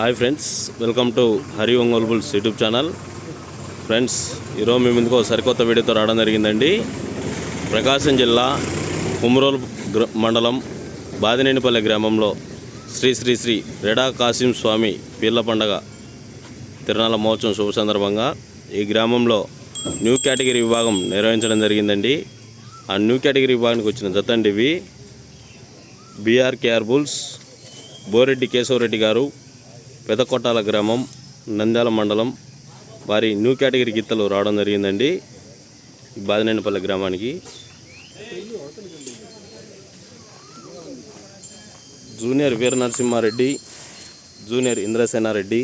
Hi friends welcome to Hari Ongole bulls YouTube channel. Friends ఈరోజు మీ ముందుకు సరికొత్త వీడియోతో రావడం జరిగిందండి. ప్రకాశం జిల్లా కుమ్రోల్ గ్ర మండలం బాదినేనిపల్లె గ్రామంలో శ్రీ శ్రీ శ్రీ రెడా కాసిం స్వామి పీర్ల పండగ తిరునాళ్ళ మహోత్సవం శుభ సందర్భంగా ఈ గ్రామంలో న్యూ కేటగిరీ విభాగం నిర్వహించడం జరిగిందండి. ఆ న్యూ కేటగిరీ విభాగానికి వచ్చిన జత ఇవి. బీఆర్కేఆర్ బుల్స్ బోరెడ్డి కేశవరెడ్డి గారు పెదకొట్టాల గ్రామం నంద్యాల మండలం వారి న్యూ కేటగిరీ గిత్తలు రావడం జరిగిందండి. బాదినేనిపల్లి గ్రామానికి. జూనియర్ వీర నరసింహారెడ్డి జూనియర్ ఇంద్రసేనారెడ్డి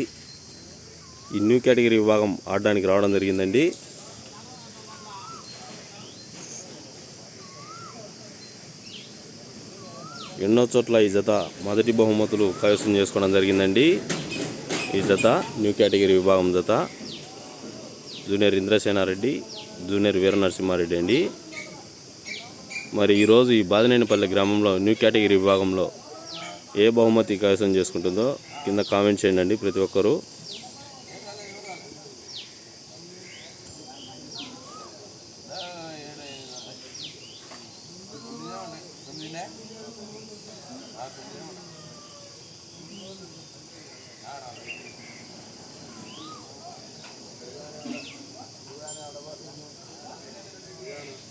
ఈ న్యూ కేటగిరీ విభాగం ఆడడానికి రావడం జరిగిందండి. ఎన్నో చోట్ల ఈ జత మొదటి బహుమతులు కైవసం చేసుకోవడం జరిగిందండి. ఈ జత న్యూ కేటగిరీ విభాగం జత జూనియర్ ఇంద్రసేనారెడ్డి జూనియర్ వీర నరసింహారెడ్డి అండి. మరి ఈరోజు ఈ బాదినేనిపల్లి గ్రామంలో న్యూ కేటగిరీ విభాగంలో ఏ బహుమతి కైవసం చేసుకుంటుందో కింద కామెంట్ చేయండి అండి ప్రతి ఒక్కరూ.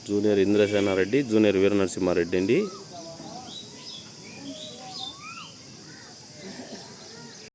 జూనియర్ ఇంద్రసేనారెడ్డి జూనియర్ వీర నరసింహారెడ్డి అండి.